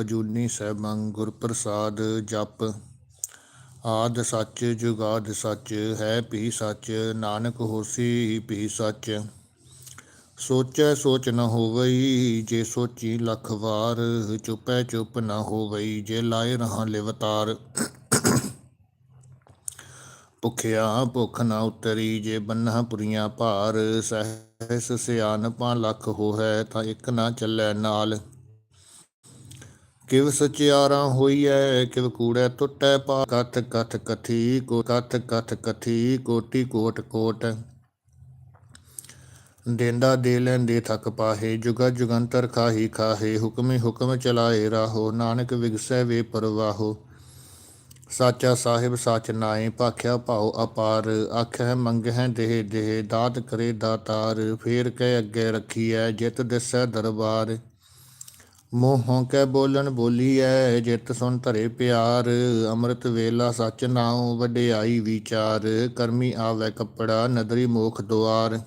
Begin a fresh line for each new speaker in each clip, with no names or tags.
ਅਜੂਨੀ ਸੈਭੰ ਗੁਰ ਪ੍ਰਸਾਦ ਜਪ। ਆਦ ਸੱਚ ਜੁਗਾਦ ਸੱਚ, ਹੈ ਭੀ ਸੱਚ, ਨਾਨਕ ਹੋਸੀ ਭੀ ਸੱਚ। ਸੋਚੈ ਸੋਚ ਨ ਹੋਵਈ, ਜੇ ਸੋਚੀ ਲੱਖ ਵਾਰ, ਚੁਪੈ ਚੁਪ ਨ ਹੋਵਈ, ਜੇ ਲਾਏ ਰਹਾ ਲਿਵਤਾਰ ਭੁਖਿਆ ਭੁਖ ਨ ਉਤਰੀ, ਜੇ ਬੰਨਾ ਪੁਰੀਆਂ ਭਾਰ, ਸਹਿਸ ਸਿਆਨਪਾਂ ਲੱਖ ਹੋਹੈ, ਤਾਂ ਇੱਕ ਨਾ ਚੱਲੈ ਨਾਲ। ਕਿਵ ਸਚਿਆਰਾ ਹੋਈਐ, ਕਿਵ ਕੂੜੈ ਟੁੱਟੈ ਪਾ ਕਥ ਕਥ, ਕਥੀ ਕੋ, ਕਥ ਕਥ, ਕਥੀ ਕੋਟੀ ਕੋਟ ਕੋਟ। ਦੇਂਦਾ ਦੇ ਲੈਂਦੇ ਥਕ ਪਾਹੇ, ਜੁਗਾ ਜੁਗੰਤਰ ਖਾਹੀ ਖਾਹੇ, ਹੁਕਮੇ ਹੁਕਮ ਚਲਾਏ ਰਾਹੋ, ਨਾਨਕ ਵਿਗਸੈ ਵੇ ਪਰਵਾਹੋ। ਸਾਚਾ ਸਾਹਿਬ ਸੱਚ ਨਾਏ, ਭਾਖਿਆ ਭਾਉ ਅਪਾਰ। ਆਖੈ ਮੰਗਹਿ ਦੇਹ ਦੇਹ, ਦਾਤ ਕਰੇ ਦਾਤਾਰ। ਫੇਰ ਕਹਿ ਅੱਗੇ ਰੱਖੀਐ, ਜਿਤ ਦਿਸੈ ਦਰਬਾਰ। ਮੋਹੋਂ ਕੈ ਬੋਲਣ ਬੋਲੀਐ ਜਿਤ ਸੁਨ ਧਰੇ ਪਿਆਰ। ਅੰਮ੍ਰਿਤ ਵੇਲਾ ਸਚ ਨਾਉ ਵਡਿਆਈ ਵਿਚਾਰ। ਕਰਮੀ ਆਵੈ ਕੱਪੜਾ, ਨਦਰੀ ਮੋਖ ਦੁਆਰ।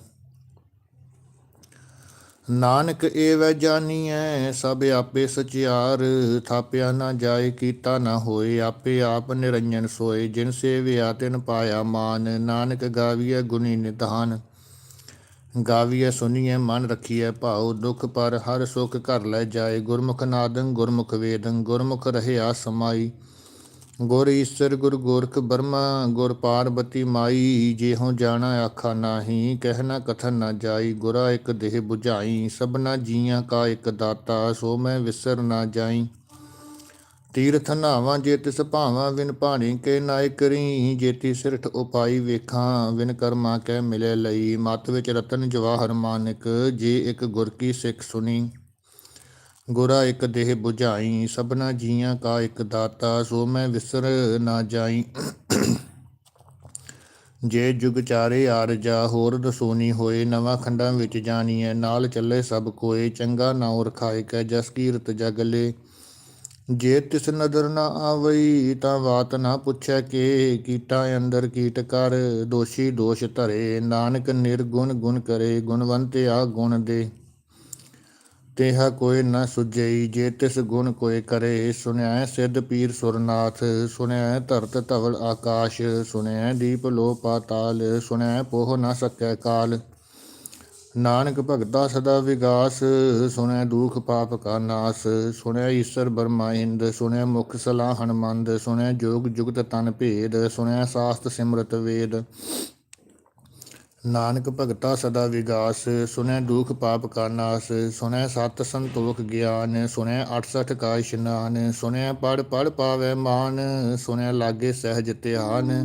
ਨਾਨਕ ਏਵੈ ਜਾਨੀਐ, ਸਭ ਆਪੇ ਸਚਿਆਰ। ਥਾਪਿਆ ਨਾ ਜਾਏ, ਕੀਤਾ ਨਾ ਹੋਏ, ਆਪੇ ਆਪ ਨਿਰੰਜਨ ਸੋਏ। ਜਿਨ ਸੇਵਿਆ, ਤਿਨ ਪਾਇਆ ਮਾਨ। ਨਾਨਕ ਗਾਵੀਐ ਗੁਣੀ ਨਿਧਾਨ। ਗਾਵੀਐ, ਸੁਨੀਐ, ਮਨ ਰਖੀਐ ਭਾਉ, ਦੁਖ ਪਰ ਹਰ ਸੁਖ ਘਰ ਲੈ ਜਾਏ। ਗੁਰਮੁਖ ਨਾਦੰ, ਗੁਰਮੁਖ ਵੇਦੰ, ਗੁਰਮੁਖ ਰਹਿਆ ਸਮਾਈ। ਗੁਰ ਈਸਰ, ਗੁਰ ਗੋਰਖ ਬਰਮਾ, ਗੁਰ ਪਾਰਬਤੀ ਮਾਈ। ਜਿਹੋ ਜਾਣਾ ਆਖਾ ਨਾਹੀ ਕਹਿਣਾ ਕਥਨ ਨਾ ਜਾਈ। ਗੁਰਾ ਇੱਕ ਦੇਹ 부ਝਾਈ ਸਭਨਾ ਜੀਆਂ ਕਾ ਇੱਕ ਦਾਤਾ, ਸੋ ਮੈਂ ਵਿਸਰ ਨਾ ਜਾਈ। ਤੀਰਥ ਨਾਵਾਂ ਜੇ ਤਿਸ ਭਾਵਾਂ ਵਿਨ ਭਾਣੀ ਕੇ ਨਾਇਕ ਰੀ ਜੇਤੀ ਸਿਰਠ ਉਪਾਈ ਵੇਖਾਂ ਵਿਨ ਕਰਮਾ ਕੈ ਮਿਲੇ ਲਈ। ਮਤ ਵਿੱਚ ਰਤਨ ਜਵਾਹਰ ਮਾਨਕ, ਜੇ ਇੱਕ ਗੁਰ ਕੀ ਸਿੱਖ ਸੁਣੀ। ਗੁਰਾ ਇੱਕ ਦੇਹ 부ਝਾਈ ਸਭਨਾ ਜੀਆਂ ਕਾ ਇੱਕ ਦਾਤਾ। ਸੋ ਮੈਂ ਵਿਸਰ ਨਾ ਜਾਈ। ਜੇ ਜੁਗ ਚਾਰੇ ਆਰਜਾ ਹੋਰ ਦਸੋਨੀ ਹੋਏ, ਨਵਾਂ ਖੰਡਾਂ ਵਿੱਚ ਜਾਣੀਐ। ਨਾਲ ਚੱਲੇ ਸਭ ਕੋਏ, ਚੰਗਾ ਨਾਉ ਰਖਾਇ ਕੈ ਜਸ ਕੀਰਤ ਜਗਲੇ ਜੇ ਤਿਸ ਨਦਰ ਨਾ ਆਵਈ ਤਾਂ ਬਾਤ ਨਾ ਪੁੱਛੈ ਕੇ, ਕੀਟਾ ਅੰਦਰ ਕੀਟ ਕਰ, ਦੋਸ਼ੀ ਦੋਸ਼ ਧਰੇ। ਨਾਨਕ ਨਿਰਗੁਣ ਗੁਣ ਕਰੇ, ਗੁਣਵੰਤ ਆ ਗੁਣ ਦੇ। ਤੇਹਾ ਕੋਈ ਨਾ ਸੁਝਈ, ਜੇ ਤਿਸ ਗੁਣ ਕੋਈ ਕਰੇ। ਸੁਣਿਆ ਸਿੱਧ ਪੀਰ ਸੁਰਨਾਥ ਸੁਣਿਆ ਧਰਤ ਧਵਲ ਆਕਾਸ਼। ਸੁਣਿਆ ਦੀਪ ਲੋ ਪਾਤਾਲ ਸੁਣਿਆ ਪੋਹ ਨਾ ਸਕੈ ਕਾਲ। ਨਾਨਕ ਭਗਤਾ ਸਦਾ ਵਿਗਾਸ, ਸੁਣੈ ਦੁਖ ਪਾਪ ਕਾ ਨਾਸ ਸੁਣਿਆ ਈਸ਼ਰ ਬਰਮਾ ਇੰਦ ਸੁਣਿਆ ਮੁਖ ਸਲਾ ਹਨਮੰਦ, ਸੁਣੈ ਜੋਗ ਜੁਗਤ ਤਨ ਭੇਦ, ਸੁਣੈ ਸਾਸਤ ਸਿਮਰਤ ਵੇਦ। ਨਾਨਕ ਭਗਤਾ ਸਦਾ ਵਿਗਾਸ, ਸੁਣੈ ਦੁਖ ਪਾਪ ਕਾ ਨਾਸ, ਸੁਣੈ ਸਤ ਸੰਤੋਖ ਗਿਆਨ, ਸੁਣੈ 68 ਕਾ ਇਸ਼ਨਾਨ, ਸੁਣੈ ਪੜ ਪੜ ਪਾਵੇ ਮਾਨ, ਸੁਣੈ ਲਾਗੇ ਸਹਿਜ ਧਿਆਨ।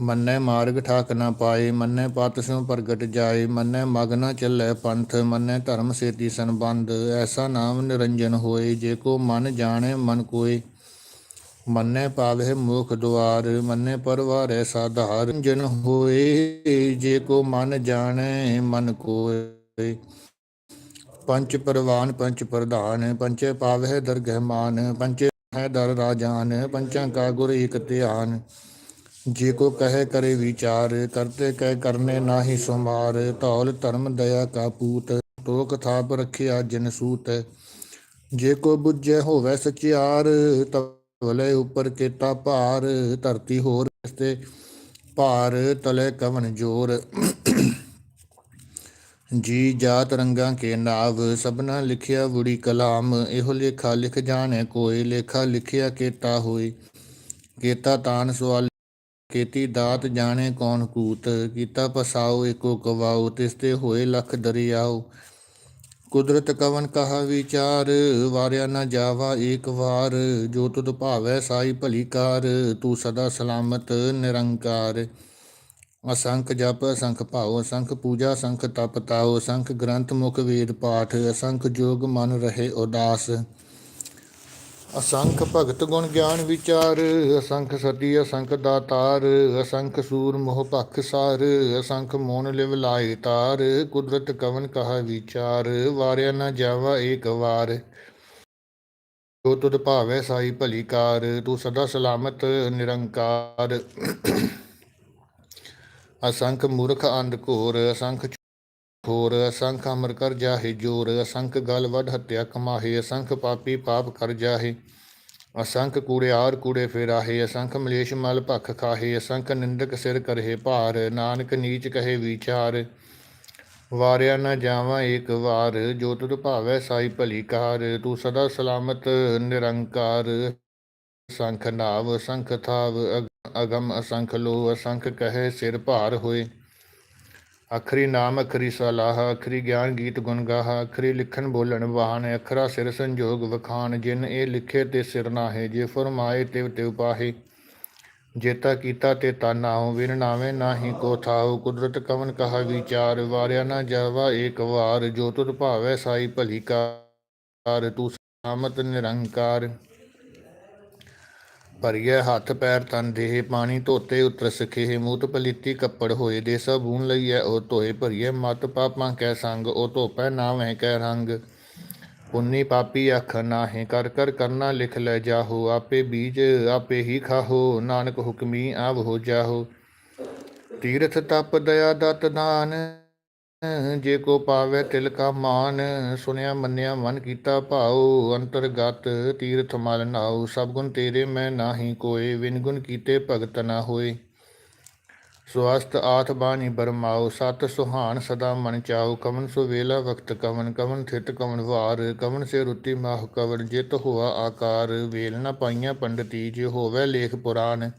ਮੰਨੈ ਮਾਰਗ ਠਾਕ ਨਾ ਪਾਏ, ਮੰਨੈ ਪਤ ਸਿਉ ਪ੍ਰਗਟ ਜਾਏ, ਮੰਨੈ ਮਗ ਨਾ ਚੱਲੈ ਪੰਥ, ਮੰਨੈ ਧਰਮ ਸੇਤੀ ਸੰਬੰਧ, ਐਸਾ ਨਾਮ ਨਿਰੰਜਨ ਹੋਏ, ਜੇ ਕੋ ਮਨ ਜਾਣੈ ਮਨ ਕੋਏ। ਮੰਨੈ ਪਾਵਹਿ ਮੁਖ ਦੁਆਰ, ਮੰਨੇ ਪਰਵਾਰੈ ਸਾਧਾਰ ਜਨ ਹੋਏ, ਜੇ ਕੋ ਮਨ ਜਾਣੈ ਮਨ ਕੋਏ। ਪੰਚ ਪਰਵਾਨ, ਪੰਚ ਪ੍ਰਧਾਨ, ਪੰਚੇ ਪਾਵਹਿ ਦਰਗਹਿ ਮਾਨ, ਪੰਚੇ ਹੈ ਦਰ ਰਾਜਾਨ, ਪੰਚਾਂ ਕਾ ਗੁਰ ਇਕ ਧਿਆਨ। ਜੇ ਕੋ ਕਹੇ ਕਰੇ ਵਿਚਾਰ, ਕਰਤੇ ਕਹਿ ਕਰਨੇ ਨਾਹੀ ਸੁਮਾਰ ਧੌਲ ਧਰਮ ਦਇਆ ਕਾ ਪੂਤ ਟੋਕ ਥਾਪ ਰਖਿਆ ਜਿਨ ਸੂਤ। ਜੇ ਕੋ ਬੁੱਝੇ ਹੋਵੇ ਸਚਿਆਰ ਤਵਲੇ ਉਪਰ ਕੀਤਾ ਭਾਰ। ਧਰਤੀ ਹੋਰ ਤੇ ਭਾਰ, ਤਲੇ ਕਵਨ ਜੋਰ। ਜੀ ਜਾਤ ਰੰਗਾਂ ਕੇ ਨਾਵ, ਸਭਨਾ ਲਿਖਿਆ ਬੁੜੀ ਕਲਾਮ। ਇਹੋ ਲੇਖਾ ਲਿਖ ਜਾਣੈ ਕੋਈ ਲੇਖਾ ਲਿਖਿਆ ਕੇਤਾ ਹੋਈ ਕੇਤਾ ਤਾਨ ਸਵਾਲ ਕੀਤੀ ਦਾਤ ਜਾਣੇ ਕੌਣ ਕੂਤ, ਕੀਤਾ ਪਸਾਉ ਏਕੋ ਕਵਾਉ ਤਿਸ ਤੇ ਹੋਏ ਲਖ ਦਰਿਆਉ ਕੁਦਰਤ ਕਵਨ ਕਹਾ ਵਿਚਾਰ, ਵਾਰਿਆ ਨਾ ਜਾਵਾ ਏਕ ਵਾਰ। ਜੋ ਤੁਧ ਭਾਵੈ ਸਾਈ ਭਲੀ ਕਾਰ, ਤੂੰ ਸਦਾ ਸਲਾਮਤ ਨਿਰੰਕਾਰ। ਅਸੰਖ ਜਪ, ਅਸੰਖ ਭਾਉ, ਅਸੰਖ ਪੂਜਾ, ਅਸੰਖ ਤਪ ਤਾਉ, ਅਸੰਖ ਗ੍ਰੰਥ ਮੁਖ ਵੇਦ ਪਾਠ, ਅਸੰਖ ਜੋਗ ਮਨ ਰਹੇ ਉਦਾਸ। ਅਸੰਖ ਭਗਤ ਗੁਣ ਗਿਆਨ ਵਿਚਾਰ, ਅਸੰਖ ਸਤੀ, ਅਸੰਖ ਦਾਤਾਰ, ਅਸੰਖ ਸੂਰ ਮੋਹ ਭਖ ਸਾਰ, ਅਸੰਖ ਮੋਨ ਲਿਵ ਲਾਏ ਤਾਰ, ਕੁਦਰਤ ਕਵਨ ਕਹਾ ਵਿਚਾਰ, ਵਾਰਿਆ ਨਾ ਜਾਵਾ ਏਕ ਵਾਰ। ਜੋ ਤੁਧ ਭਾਵੈ ਸਾਈ ਭਲੀ ਕਾਰ, ਤੂੰ ਸਦਾ ਸਲਾਮਤ ਨਿਰੰਕਾਰ। ਅਸੰਖ ਮੂਰਖ ਅੰਧ ਘੋਰ, ਅਸੰਖ ਹੋਰ ਅਸੰਖ ਅਮਰ ਕਰ ਜਾਹੇ, ਜੋਰ ਅਸੰਖ ਗਲ ਵੱਢ ਹੱਤਿਆ ਕਮਾਹੇ, ਅਸੰਖ ਪਾਪੀ ਪਾਪ ਕਰ ਜਾਹੇ। ਅਸੰਖ ਕੂੜਿਆਰ ਕੂੜੇ ਫੇਰਾਹੇ, ਅਸੰਖ ਮਲੇਸ਼ ਮਲ ਭਖ ਖਾਹੇ, ਅਸੰਖ ਨਿੰਦਕ ਸਿਰ ਕਰਹੇ ਭਾਰ, ਨਾਨਕ ਨੀਚ ਕਹੇ ਵਿਚਾਰ। ਵਾਰਿਆ ਨਾ ਜਾਵਾਂ ਏਕ ਵਾਰ, ਜੋ ਤੁਧ ਭਾਵੈ ਸਾਈ ਭਲੀ ਕਾਰ। ਤੂੰ ਸਦਾ ਸਲਾਮਤ, ਨਿਰੰਕਾਰ। ਸੰਖ ਨਾਵ ਸੰਖ ਥਾਵ ਅਗਮ ਅਸੰਖ ਲੋ ਅਸੰਖ ਕਹੇ ਸਿਰ ਭਾਰ ਹੋਏ। ਅਖਰੀ ਨਾਮ, ਅਖਰੀ ਸਲਾਹ, ਅਖਰੀ ਗਿਆਨ ਗੀਤ ਗੁਣ ਗਾਹ, ਅਖਰੀ ਲਿਖਣ ਬੋਲਣ ਵਾਹਨ, ਅਖਰਾ ਸਿਰ ਸੰਜੋਗ ਵਖਾਨ ਜਿਨ ਇਹ ਲਿਖੇ ਤੇ ਸਿਰ ਨਾਹੇ, ਜੇ ਫਰਮਾਏ ਤਿਵ ਤਿਵ ਪਾਹੇ। ਜੇਤਾ ਕੀਤਾ ਤੇ ਤਾਨਾਉ ਵਿਨ ਨਾਵੇਂ ਨਾਹੀ ਕੋ ਥਾਉ। ਕੁਦਰਤ ਕਵਨ ਕਹਾ ਵਿਚਾਰ, ਵਾਰਿਆ ਨਾ ਜਾਵਾ ਏਕ ਵਾਰ। ਜੋ ਤੁਧ ਭਾਵੈ ਸਾਈ ਭਲੀ ਕਾਰ, ਤੂੰ ਸਾਮਤ ਨਿਰੰਕਾਰ। ਭਰੀਏ ਹੱਥ ਪੈਰ ਤਨ ਦੇਹ ਪਾਣੀ, ਧੋਤੇ ਉਤਰ ਸਖੇ ਮੂਤ ਪਲੀਤੀ ਕੱਪੜ ਹੋਏ ਦੇ ਸਬੂਨ ਲਈਐ, ਉਹ ਧੋਏ ਭਰੀਏ ਮਤ ਪਾਪਾਂ ਕੈ ਸੰਗ, ਉਹ ਧੋਪੈ ਨਾ ਨਾਵੇਂ ਕੈ ਰੰਗ। ਪੁੰਨੀ ਪਾਪੀ ਅੱਖ ਨਾਹੇ, ਕਰ ਕਰ ਕਰਨਾ ਲਿਖ ਲੈ ਜਾਹੋ, ਆਪੇ ਬੀਜ ਆਪੇ ਹੀ ਖਾਹੋ, ਨਾਨਕ ਹੁਕਮੀ ਆਵ ਹੋ ਜਾਹੋ। ਤੀਰਥ ਤਪ ਦਇਆ ਦਤ ਦਾਨ ਜੇ ਕੋ ਪਾਵੇ ਤਿਲ ਕਾ ਮਾਨ, ਸੁਨਿਆ ਮੰਨਿਆ ਮਨ ਕੀਤਾ ਭਾਉ, ਅੰਤਰਗਤ ਤੀਰਥ ਮਲ ਨਾਉ, ਸਭ ਗੁਣ ਤੇਰੇ ਮੈਂ ਨਾਹੀ ਕੋਏ ਵਿਨ ਗੁਣ ਕੀਤੇ ਭਗਤ ਨਾ ਹੋਏ। ਸਵਸਤ ਆਥ ਬਾਣੀ ਬਰਮਾਉ, ਸਤ ਸੁਹਾਨ ਸਦਾ ਮਨ ਚਾਉ ਕਵਨ ਸੋ ਵੇਲਾ ਵਕਤ ਕਵਨ ਕਵਨ ਥਿਤ ਕਵਨ ਵਾਰ ਕਵਨ ਸੇ ਰੁੱਤੀ ਮਾਹ ਕਵਨ ਜਿਤ ਹੋਆ ਆਕਾਰ, ਵੇਲ ਨਾ ਪਾਈਆਂ ਪੰਡਤੀ, ਜੇ ਹੋਵੇ ਲੇਖ ਪੁਰਾਨ।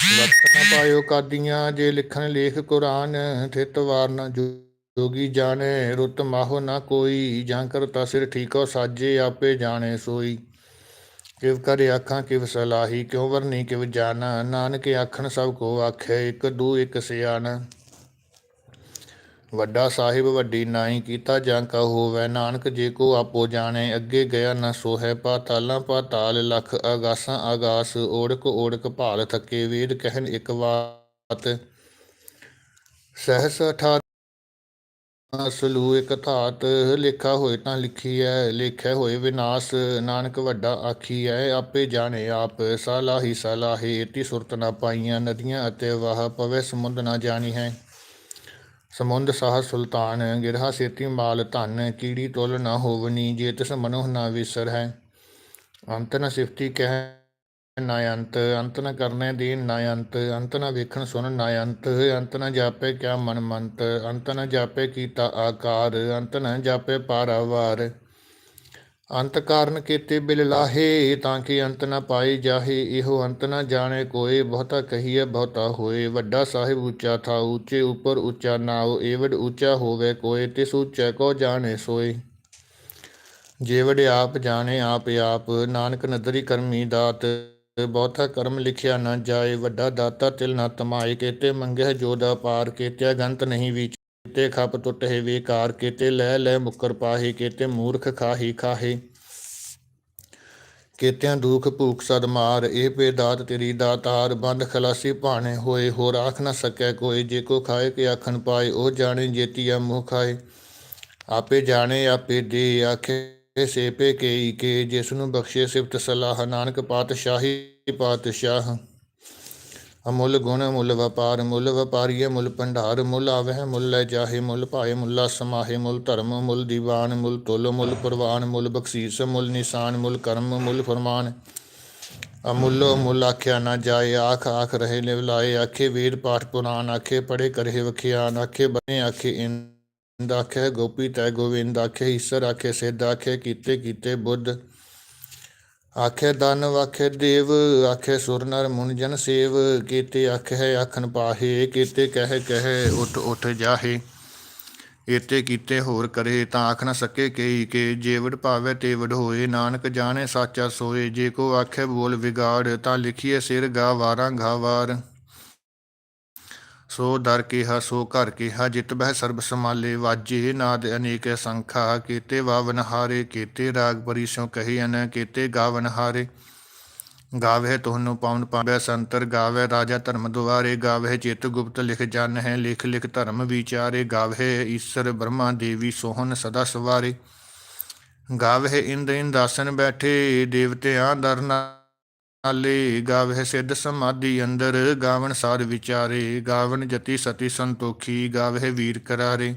ਵਕਤ ਨਾ ਪਾਇਓ ਕਾਦੀਆਂ, ਜੇ ਲਿਖਣ ਲੇਖ ਕੁਰਾਨ, ਥਿਤ ਵਾਰ ਨਾ ਜੋਗੀ ਜਾਣੇ, ਰੁੱਤ ਮਾਹੋ ਨਾ ਕੋਈ, ਜਾਂ ਕਰਤਾ ਸਿਰ ਠੀਕੋ ਸਾਜੇ, ਆਪੇ ਜਾਣੇ ਸੋਈ। ਕਿਵ ਕਰੇ ਆਖਾਂ, ਕਿਵ ਸਲਾਹੀ, ਕਿਉ ਵਰਨੀ, ਕਿਵ ਜਾਣਾ, ਨਾਨਕ ਆਖਣ ਸਭ ਕੋ ਆਖੇ, ਇੱਕ ਦੂ ਇੱਕ ਸਿਆਣਾ। ਵੱਡਾ ਸਾਹਿਬ ਵੱਡੀ ਨਾਈ ਕੀਤਾ ਜਾਂ ਕਾ ਹੋਵੇ, ਨਾਨਕ ਜੇ ਕੋ ਆਪੋ ਜਾਣੇ, ਅੱਗੇ ਗਿਆ ਨਾ ਸੋਹੈ ਪਾਤਾਲਾਂ ਪਾਤਾਲ ਲਖ ਆਗਾਸਾਂ ਆਗਾਸ ਓੜਕ ਓੜਕ ਭਾਲ ਥੱਕੇ, ਵੇਦ ਕਹਿਣ ਇੱਕ ਬਾਤ ਸਹਸ ਅਠਾਰ ਸਲੂ ਇੱਕ ਧਾਤ, ਲਿਖਾ ਹੋਏ ਤਾਂ ਲਿਖੀ ਹੈ ਲਿਖਿਆ ਹੋਏ ਵਿਨਾਸ਼, ਨਾਨਕ ਵੱਡਾ ਆਖੀ ਹੈ ਆਪੇ ਜਾਣੇ ਆਪ, ਸਲਾਹੀ ਸਲਾਹੇ ਇਤੀ ਸੁਰਤ ਨਾ ਪਾਈਆਂ ਨਦੀਆਂ ਅਤੇ ਵਾਹ ਪਵੇ ਸਮੁੰਦ ਨਾ ਜਾਣੀ ਹੈ ਸਮੁੰਦ ਸਾਹ ਸੁਲਤਾਨ, ਗਿਰਹਾ ਸੇਤੀ ਮਾਲ ਧਨ, ਕੀੜੀ ਤੁਲ ਨਾ ਹੋਵਨੀ, ਜੇ ਤਿਸ ਮਨੋਹ ਨਾ ਵਿਸਰ ਹੈ। ਅੰਤ ਨ ਸਿਫਤੀ ਕਹਿ ਨਾ ਅੰਤ ਅੰਤ ਨ ਕਰਨੇ ਦੀਨ ਨਾ ਅੰਤ ਅੰਤ ਨ ਵੇਖਣ ਸੁਣ ਨਾ ਅੰਤ ਅੰਤ ਨ ਜਾਪੇ ਕਿਆ ਮਨ ਮੰਤ, ਅੰਤ ਨ ਜਾਪੇ ਕੀਤਾ ਆਕਾਰ, ਅੰਤ ਨ ਜਾਪੇ ਪਾਰਾਵਾਰ। ਅੰਤ ਕਾਰਨ ਕੀਤੇ ਬਿਲ ਲਾਹੇ, ਤਾਂ ਕਿ ਅੰਤ ਨਾ ਪਾਈ ਜਾਹੇ। ਇਹੋ ਅੰਤ ਨਾ ਜਾਣੇ ਕੋਏ, ਬਹੁਤਾ ਕਹੀਏ ਬਹੁਤਾ ਹੋਏ। ਵੱਡਾ ਸਾਹਿਬ ਉੱਚਾ ਥਾ, ਉੱਚੇ ਉੱਪਰ ਉੱਚਾ ਨਾਉ ਏਵਡ ਉੱਚਾ ਹੋਵੇ ਕੋਏ, ਤਿਸ ਉੱਚਾ ਕੋ ਜਾਣੇ ਸੋਏ। ਜੇਵੜ ਆਪ ਜਾਣੇ ਆਪ ਆਪ, ਨਾਨਕ ਨਦਰੀ ਕਰਮੀ ਦਾਤ। ਬਹੁਤਾ ਕਰਮ ਲਿਖਿਆ ਨਾ ਜਾਏ, ਵੱਡਾ ਦਾਤਾ ਤਿਲ ਨਾ ਤਮਾਏ। ਕੇਤੇ ਜੋ ਦਾ ਪਾਰ, ਕੇਤਿਆ ਗੰਤ ਨਹੀਂ ਵਿਚ। ਕੇਤੇ ਖਪ ਟੁੱਟੇ ਵੇਕਾਰ ਕੇਤੇ ਲੈ ਲੈ ਮੁਕਰ ਪਾਹੇ, ਕੇਤੇ ਮੂਰਖ ਖਾਹੀ, ਖਾਹੇ। ਕੇਤਿਆਂ ਦੁਖ ਭੂਖ ਸਦ ਮਾਰ, ਇਹ ਪੇ ਦਾਤ ਤੇਰੀ ਦਾਤਾਰ ਬੰਦ ਖਲਾਸੀ ਭਾਣੇ ਹੋਏ, ਹੋਰ ਆਖ ਨਾ ਸਕੈ ਕੋਈ, ਜੇ ਕੋ ਖਾਏ ਕੇ ਆਖਣ ਪਾਏ, ਉਹ ਜਾਣੇ ਜੇਤੀਆ ਮੂੰਹ ਖਾਏ। ਆਪੇ ਜਾਣੇ, ਆਪੇ ਦੇ, ਆਖੇ ਸੇਪੇ ਕੇਈ ਕੇ ਜਿਸ ਨੂੰ ਬਖਸ਼ੇ ਸਿਫਤ ਸਲਾਹ, ਨਾਨਕ ਪਾਤਸ਼ਾਹੀ ਪਾਤਸ਼ਾਹ। ਅਮੁੱਲ ਗੁਣ ਮੁੱਲ ਵਪਾਰ ਮੁੱਲ ਵਪਾਰੀਏ ਮੁੱਲ ਭੰਡਾਰ ਮੁੱਲ ਆਵਹਿ ਮੁੱਲ ਲੈ ਜਾਹੇ ਮੁੱਲ ਭਾਏ ਮੁੱਲਾ ਸਮਾਹੇ ਮੁੱਲ ਧਰਮ ਮੁੱਲ ਦੀਵਾਨ ਮੁੱਲ ਤੁਲ ਮੁੱਲ ਪ੍ਰਵਾਨ ਮੁੱਲ ਬਖਸ਼ੀਸ ਮੁੱਲ ਨਿਸ਼ਾਨ ਮੁੱਲ ਕਰਮ ਮੁੱਲ ਫਰਮਾਨ। ਅਮੁੱਲੋ ਮੁੱਲ ਆਖਿਆ ਨਾ ਜਾਏ, ਆਖ ਆਖ ਰਹੇ ਲਿਵਲਾਏ ਆਖੇ ਵੇਦ ਪਾਠ ਪੁਰਾਨ ਆਖੇ ਪੜੇ ਕਰੇ ਵਖਿਆਨ, ਆਖੇ ਬਨੇ ਆਖੇ ਇੰਦ, ਆਖੇ ਗੋਪੀ ਤੈ ਗੋਵਿੰਦ, ਆਖੇ ਈਸ਼ਰ, ਆਖੇ ਸਿੱਧ ਆਖੇ ਕੀਤੇ ਕੀਤੇ ਬੁੱਧ। ਆਖੇ ਦਨ ਵਾਖੇ ਦੇਵ, ਆਖੇ ਸੁਰ ਨਰ ਮੁਨ ਜਨ ਸੇਵ, ਕੀਤੇ ਆਖੇ ਆਖਨ ਪਾਹੇ, ਕੀਤੇ ਕਹਿ ਕਹਿ, ਉਠ ਉਠ ਜਾਹੇ। ਏਤੇ ਕੀਤੇ ਹੋਰ ਕਰੇ ਤਾਂ ਆਖ ਨਾ ਸਕੇ ਕਈ ਕੇ ਜੇਵੜ ਭਾਵੇ ਤੇਵੜ ਹੋਏ, ਨਾਨਕ ਜਾਣੇ ਸਾਚਾ ਸੋਏ, ਜੇ ਕੋ ਆਖੇ ਬੋਲ ਵਿਗਾੜ, ਤਾਂ ਲਿਖੀਏ ਸਿਰ ਗਾ ਵਾਰਾਂ ਗਾ ਵਾਰ ਸੋ ਦਰ ਕਿਹਾ, ਸੋ ਘਰ ਕਿਹਾ, ਜਿਤ ਬਹਿ ਸਰਬ ਸਮਾਲੇ ਵਾਜੇ ਨਾਦ ਅਨੇਕ ਸੰਖਾ, ਕੀਤੇ ਵਾਵਨ ਹਾਰੇ, ਕੀਤੇ ਰਾਗ ਪਰਿਸੋਂ ਕਹੀਨ ਕੀਤੇ ਗਾਵਨ ਹਾਰੇ। ਗਾਵੇ ਤੁਹਾਨੂੰ ਪਾਉਣ ਪਾਵੇ ਸੰਤਰ ਗਾਵੇ ਰਾਜਾ ਧਰਮ ਦੁਆਰੇ ਗਾਵੇ ਚਿਤ ਗੁਪਤ ਲਿਖ ਜਨ ਹੈ, ਲਿਖ ਲਿਖ ਧਰਮ ਵਿਚਾਰੇ ਗਾਵੇ ਈਸ਼ਰ ਬ੍ਰਹਮਾ ਦੇਵੀ ਸੋਹਨ ਸਦਾ ਸਵਾਰੇ। ਗਾਵੇ ਇੰਦ ਇੰਦਾਸਨ ਬੈਠੇ, ਦੇਵਤਿਆਂ ਦਰਨਾ ਨਾਲੇ ਗਾਵੇ ਸਿੱਧ ਸਮਾਧੀ ਅੰਦਰ, ਗਾਵਣ ਸਾਧ ਵਿਚਾਰੇ, ਗਾਵਣ ਜਤੀ ਸਤੀ ਸੰਤੋਖੀ, ਗਾਵਹਿ ਵੀਰ ਕਰਾਰੇ।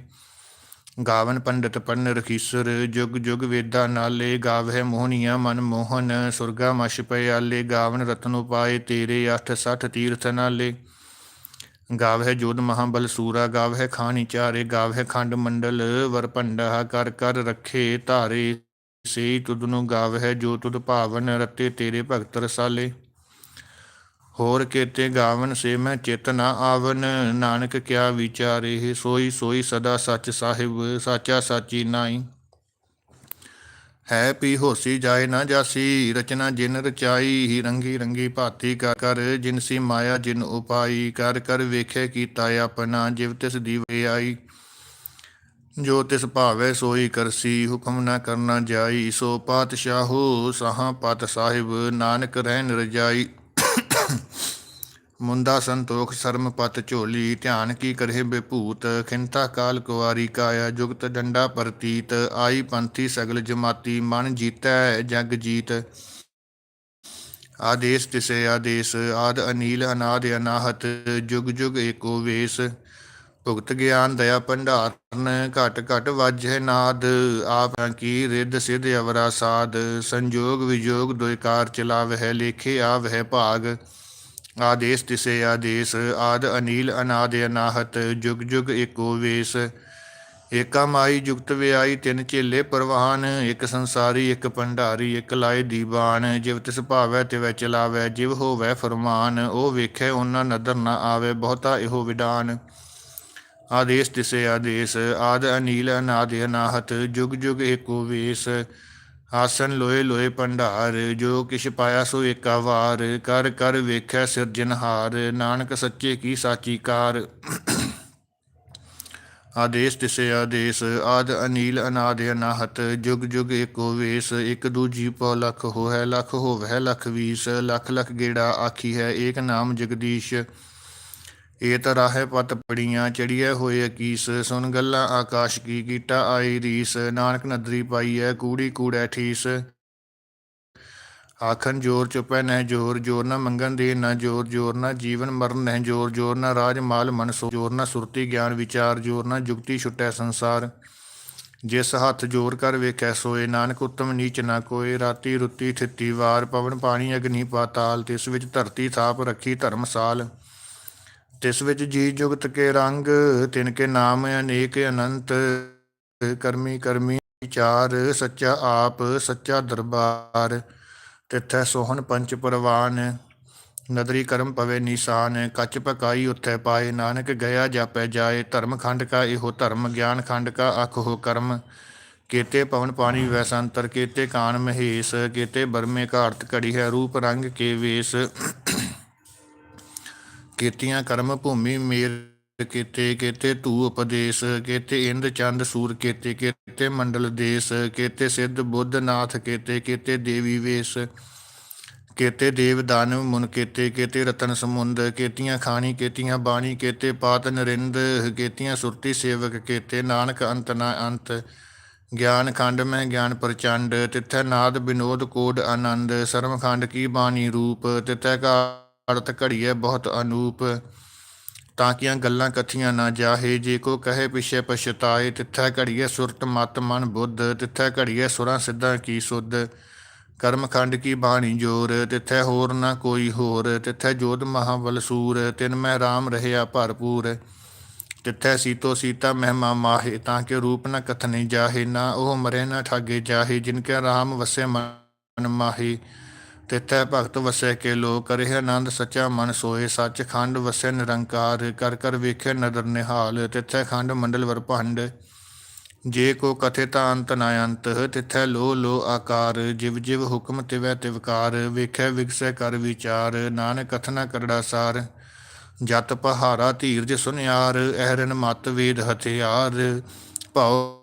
ਗਾਵਨ ਪੰਡਤ ਪੰਨ ਰਖੀਸਰ, ਜੁਗ ਜੁਗ ਵੇਦਾ ਨਾਲੇ ਗਾਵੇ ਮੋਹਨੀਆ ਮਨ ਮੋਹਨ, ਸੁਰਗਾ ਮਸ਼ ਪਿਆਲੇ ਗਾਵਨ ਰਤਨ ਉਪਾਏ ਤੇਰੇ 860 ਤੀਰਥ ਨਾਲੇ। ਗਾਵੇ ਜੋਧ ਮਹਾਬਲ ਸੂਰਾ ਗਾਵੇ ਖਾਣੀ ਚਾਰੇ ਗਾਵੇ ਖੰਡ ਮੰਡਲ, ਵਰ ਭੰਡਾ ਕਰ ਕਰ ਰੱਖੇ ਧਾਰੇ। ਸੇ ਤੁਧ ਨੂੰ ਗਾਵੇ ਜੋ ਤੁਧ ਭਾਵਨ ਰਤੇ ਤੇਰੇ ਭਗਤ ਰਸਾਲੇ। ਹੋਰ ਕੇਤੇ ਗਾਵਨ ਸੇ ਮੈਂ ਚਿਤ ਨਾ ਆਵਨ, ਨਾਨਕ ਕਿਆ ਵਿਚਾਰੇ, ਸੋਈ ਸੋਈ ਸਦਾ ਸੱਚ ਸਾਹਿਬ, ਸਾਚਾ ਸਾਚੀ ਨਾਈ ਹੈ ਪੀ ਹੋਸੀ ਜਾਏ ਨਾ ਜਾਸੀ, ਰਚਨਾ ਜਿਨ ਰਚਾਈ, ਹੀ ਰੰਗੀ ਰੰਗੀ ਭਾਤੀ ਕਰ, ਜਿਨ ਸੀ ਮਾਇਆ ਜਿਨ ਉਪਾਈ, ਕਰ ਕਰ ਵੇਖੇ ਕੀਤਾ ਆਪਣਾ, ਜਿਵ ਤਿਸ ਦੀ ਆਈ ਜੋ ਤਿਸ ਭਾਵੇ ਸੋਈ ਕਰਸੀ ਹੁਕਮ ਨਾ ਕਰਨਾ ਜਾਈ, ਸੋ ਪਾਤਸ਼ਾਹੋ ਸਾਹਾਂ ਪਤ ਸਾਹਿਬ, ਨਾਨਕ ਰਹਿ ਰਜਾਈ। ਮੁੰਦਾ ਸੰਤੋਖ ਸ਼ਰਮ ਪਤ ਝੋਲੀ, ਧਿਆਨ ਕੀ ਕਰੇ ਬੇਭੂਤ? ਖਿੰਤਾ ਕਾਲ ਕੁਵਾਰੀ ਕਾਇਆ, ਜੁਗਤ ਡੰਡਾ ਪ੍ਰਤੀਤ। ਆਈ ਪੰਥੀ ਸਗਲ ਜਮਾਤੀ, ਮਨ ਜੀਤੈ, ਜਗ ਜੀਤ। ਆਦੇਸ਼ ਤਿਸੇ ਆਦੇਸ਼, ਆਦ ਅਨੀਲ ਅਨਾਦ ਅਨਾਹਤ, ਜੁਗ ਜੁਗ ਏਕੋ ਵੇਸ। ਭੁਗਤ ਗਿਆਨ ਦਇਆ ਭੰਡਾਰਨ, ਘਟ ਘਟ ਵਾਜੈ ਨਾਦ ਆਪ ਕੀ ਰਿੱਧ ਸਿਧ ਅਵਰਾ ਸਾਧ ਸੰਜੋਗ ਵਿਜੋਗ ਦੁਇਕਾਰ ਚਲਾਵਹਿ ਲੇਖੇ ਆਵਹਿ ਭਾਗ। ਆਦੇਸ਼ ਤਿਸੇ ਆਦੇਸ਼, ਆਦ ਅਨੀਲ ਅਨਾਦ ਅਨਾਹਤ, ਜੁਗ ਜੁਗ ਏਕੋ ਵੇਸ। ਏਕਾ ਮਾਈ ਜੁਗਤ ਵਿਆਈ ਤਿੰਨ ਚੇਲੇ ਪ੍ਰਵਾਨ, ਇੱਕ ਸੰਸਾਰੀ, ਇੱਕ ਭੰਡਾਰੀ, ਇੱਕ ਲਾਏ ਦੀਵਾਨ ਜਿਵ ਤਿਸ ਭਾਵੈ ਤਿਵੈ ਚਲਾਵੈ, ਜਿਵ ਹੋਵੈ ਫਰਮਾਨ, ਉਹ ਵੇਖੈ ਉਹਨਾਂ ਨਦਰ ਨਾ ਆਵੇ ਬਹੁਤਾ ਇਹੋ ਵਿਡਾਨ। ਆਦੇਸ਼ ਤਿਸੇ ਆਦੇਸ਼, ਆਦ ਅਨੀਲ ਅਨਾਦ ਅਨਾਹਤ, ਜੁਗ ਜੁਗ ਏਕੋ ਵੇਸ। ਆਸਨ ਲੋਏ ਲੋਏ ਭੰਡਾਰ, ਜੋ ਕਿਛ ਪਾਇਆ ਸੋ ਏਕਾ ਵਾਰ। ਕਰ ਕਰ ਵੇਖੈ ਸਿਰਜਨਹਾਰ ਨਾਨਕ ਸੱਚੇ ਕੀ ਸਾਚੀ ਕਾਰ। ਆਦੇਸ਼ ਤਿਸੇ ਆਦੇਸ਼, ਆਦ ਅਨੀਲ ਅਨਾਦ ਅਨਾਹਤ, ਜੁਗ ਜੁਗ ਏਕੋ ਵੇਸ। ਇੱਕ ਦੂਜੀ ਪਉ ਲਖ ਹੋਇ ਲਖ ਹੋਵੈ ਲਖ ਵੀਸ। ਲਖ ਲਖ ਗੇੜਾ ਆਖੀ ਹੈ, ਏਕ ਨਾਮ ਜਗਦੀਸ਼। ਏ ਤਰਾਹੇ ਪਤ ਪੜੀਆਂ ਚੜੀਐ ਹੋਏ ਅਕੀਸ ਸੁਨ ਗੱਲਾਂ ਆਕਾਸ਼ ਕੀ ਕੀਟਾ ਆਈ ਰੀਸ, ਨਾਨਕ ਨਦਰੀ ਪਾਈਐ ਕੂੜੀ ਕੂੜੈ ਠੀਸ। ਆਖਣ ਜੋਰ ਚੁਪੈ ਨਹਿ ਜੋਰ ਜੋਰ ਨਾ ਮੰਗਨ ਦੇ ਨਾ ਜੋਰ ਜੋਰ ਨਾ ਜੀਵਨ ਮਰਨ ਨਹਿ ਜੋਰ ਜੋਰ ਨਾ ਰਾਜ ਮਾਲ ਮਨ ਸੋ, ਜੋਰ ਨਾ ਸੁਰਤੀ ਗਿਆਨ ਵਿਚਾਰ, ਜੋਰ ਨਾ ਜੁਗਤੀ ਛੁਟੈ ਸੰਸਾਰ। ਜਿਸ ਹੱਥ ਜੋਰ ਕਰ ਵੇਖੈ ਸੋਏ, ਨਾਨਕ ਉਤਮ ਨੀਚ ਨਾ ਕੋਏ, ਰਾਤੀ ਰੁੱਤੀ ਥਿੱਤੀ ਵਾਰ, ਪਵਨ ਪਾਣੀ ਅਗਨੀ ਪਾਤਾਲ, ਤਿਸ ਵਿੱਚ ਧਰਤੀ ਥਾਪ ਰੱਖੀ ਧਰਮਸਾਲ ਤਿਸ ਵਿੱਚ ਜੀ ਜੁਗਤ ਕੇ ਰੰਗ, ਤਿਨ ਕੇ ਨਾਮ ਅਨੇਕ ਅਨੰਤ। ਕਰਮੀ ਕਰਮੀ ਵਿਚਾਰ ਸੱਚਾ ਆਪ, ਸੱਚਾ ਦਰਬਾਰ। ਤਿਥੈ ਸੋਹਣ ਪੰਚ ਪਰਵਾਨ, ਨਦਰੀ ਕਰਮ ਪਵੇ ਨਿਸ਼ਾਨ। ਕੱਚ ਪਕਾਈ ਉੱਥੇ ਪਾਏ ਨਾਨਕ, ਗਿਆ ਜਾਪੈ ਜਾਏ। ਧਰਮ ਖੰਡ ਕਾ ਇਹੋ ਧਰਮ, ਗਿਆਨ ਖੰਡ ਕਾ ਆਖੋ ਕਰਮ। ਕੀਤੇ ਪਵਨ ਪਾਣੀ ਵੈਸੰਤਰ, ਕੀਤੇ ਕਾਨ ਮਹੇਸ਼। ਕੀਤੇ ਬਰਮੇ ਘਾੜਤ ਘੜੀ ਹੈ ਰੂਪ ਰੰਗ ਕੇ ਵੇਸ। ਕੀਤੀਆਂ ਕਰਮ ਭੂਮੀ ਮੇਰ ਕੀਤੇ ਕੀਤੇ ਧੂ ਉਪਦੇਸ਼, ਕੀਤੇ ਇੰਦ ਚੰਦ ਸੂਰ ਕੀਤੇ ਕੀਤੇ ਮੰਡਲ ਦੇਸ, ਕੀਤੇ ਸਿੱਧ ਬੁੱਧ ਨਾਥ ਕੀਤੇ ਕੀਤੇ ਦੇਵੀ ਵੇਸ, ਕੀਤੇ ਦੇਵ ਦਾਨਵ ਮੁਨ ਕੀਤੇ ਕੀਤੇ ਰਤਨ ਸਮੁੰਦ, ਕੇਤੀਆਂ ਖਾਣੀ, ਕੀਤੀਆਂ ਬਾਣੀ, ਕੀਤੇ ਪਾਤ ਨਰਿੰਦ, ਕੀਤੀਆਂ ਸੁਰਤੀ ਸੇਵਕ ਕੇਤੇ, ਨਾਨਕ ਅੰਤ ਨਾ ਅੰਤ, ਗਿਆਨ ਖੰਡ ਮੈਂ ਗਿਆਨ ਪ੍ਰਚੰਡ, ਤਿੱਥੈ ਨਾਦ ਬਿਨੋਦ ਕੋਡ ਆਨੰਦ ਸਰਮ ਖੰਡ ਕੀ ਬਾਣੀ ਰੂਪ, ਤਿੱਥੈ ਘਾੜਤ ਘੜੀਐ ਬਹੁਤ ਅਨੂਪ। ਤਾਂ ਕੀਆਂ ਗੱਲਾਂ ਕਥੀਆਂ ਨਾ ਜਾਹੇ, ਜੇ ਕੋ ਕਹੇ ਪਿਛੇ ਪਛਤਾਏ, ਤਿੱਥੈ ਘੜੀਐ ਸੁਰਤ ਮਤ ਮਨ ਬੁੱਧ, ਤਿੱਥੈ ਘੜੀਐ ਸੁਰਾਂ ਸਿੱਧਾਂ ਕੀ ਸੁਧ। ਕਰਮ ਖੰਡ ਕੀ ਬਾਣੀ ਜੋਰ, ਤਿੱਥੈ ਹੋਰ ਨਾ ਕੋਈ ਹੋਰ, ਤਿੱਥੈ ਜੋਧ ਮਹਾਬਲ ਸੂਰ ਤਿਨ ਮੈਂ RAM ਰਹਿਆ ਭਰਪੂਰ। ਤਿੱਥੈ ਸੀਤੋ ਸੀਤਾ ਮਹਿਮਾ ਮਾਹੇ, ਤਾਂ ਕਿ ਰੂਪ ਨ ਕਥਨੇ ਜਾਹੇ, ਨਾ ਉਹ ਮਰੇ ਨਾ ਠਾਗੇ ਜਾਹੇ, ਜਿਨ ਕੈ RAM ਵਸੈ ਮਨ ਮਾਹੀ। ਤਿੱਥੈ ਭਗਤ ਵਸੈ ਕੇ ਲੋ ਕਰਿ ਆਨੰਦ ਸੱਚਾ ਮਨ ਸੋਏ ਸੱਚ ਖੰਡ ਵਸੈ ਨਿਰੰਕਾਰ, ਕਰ ਕਰ ਵੇਖੇ ਨਦਰ ਨਿਹਾਲ, ਤਿੱਥੈ ਖੰਡ ਮੰਡਲ ਵਰ ਭੰਡ। ਜੇ ਕੋ ਕਥਿਤਾ ਅੰਤ ਨ ਅੰਤ, ਤਿਥੈ ਲੋ ਲੋ ਆਕਾਰ, ਜਿਵ ਜਿਵ ਹੁਕਮ ਤਿਵੈ ਤਿਵਕਾਰ ਵੇਖੈ ਵਿਗਸੈ ਕਰ ਵਿਚਾਰ, ਨਾਨਕ ਕਥਨਾ ਕਰੜਾ ਸਾਰ। ਜਤ ਪਹਾਰਾ ਧੀਰਜ ਸੁਨਿਆਰ, ਅਹਰਨ ਮਤ ਵੇਦ ਹਥਿਆਰ, ਭਾਉ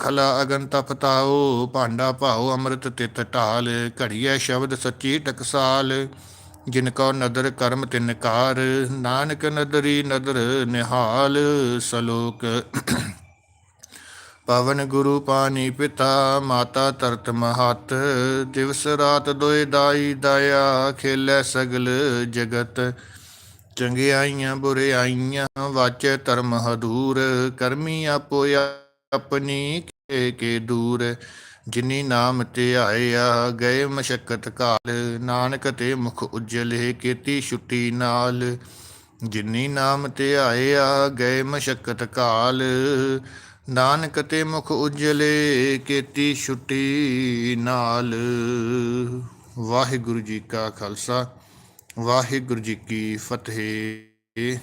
ਖਲਾ ਅਗਨ ਤਪਤਾਓ ਭਾਂਡਾ ਭਾਉ, ਅੰਮ੍ਰਿਤ ਤਿਤ ਢਾਲ, ਘੜੀਐ ਸ਼ਬਦ ਸੱਚੀ ਟਕਸਾਲ। ਜਿਨ ਕੋ ਨਦਰ ਕਰਮ ਤਿਨਕਾਰ ਨਾਨਕ ਨਦਰੀ ਨਦਰ ਨਿਹਾਲ। ਸਲੋਕ ਪਵਨ ਗੁਰੂ ਪਾਣੀ ਪਿਤਾ, ਮਾਤਾ ਤਰਤ ਮਹਤ। ਦਿਵਸ ਰਾਤ ਦੋਇ ਦਾਈ ਦਇਆ, ਖੇਲੇ ਸਗਲ ਜਗਤ। ਚੰਗਿਆਈਆਂ ਬੁਰਿਆਈਆਂ ਵਾਚੈ ਧਰਮ ਹਦੂਰ, ਕਰਮੀ ਆਪੋ ਆਪਣੀ ਕੇ ਕੇ ਦੂਰ ਜਿਨੀ ਨਾਮ ਤੇ ਆਇਆ ਗਏ ਮਸ਼ਕਤ ਕਾਲ ਨਾਨਕ ਤੇ ਮੁਖ ਉਜਲੇ ਕੀਤੀ ਛੁੱਟੀ ਨਾਲ ਜਿਨੀ ਨਾਮ ਤੇ ਆਇਆ ਗਏ ਮਸ਼ਕਤ ਕਾਲ ਨਾਨਕ ਤੇ ਮੁਖ ਉਜਲੇ ਕੀਤੀ ਛੁੱਟੀ ਨਾਲ ਵਾਹਿਗੁਰੂ ਜੀ ਕਾ ਖਾਲਸਾ ਵਾਹਿਗੁਰੂ ਜੀ ਕੀ ਫਤਿਹ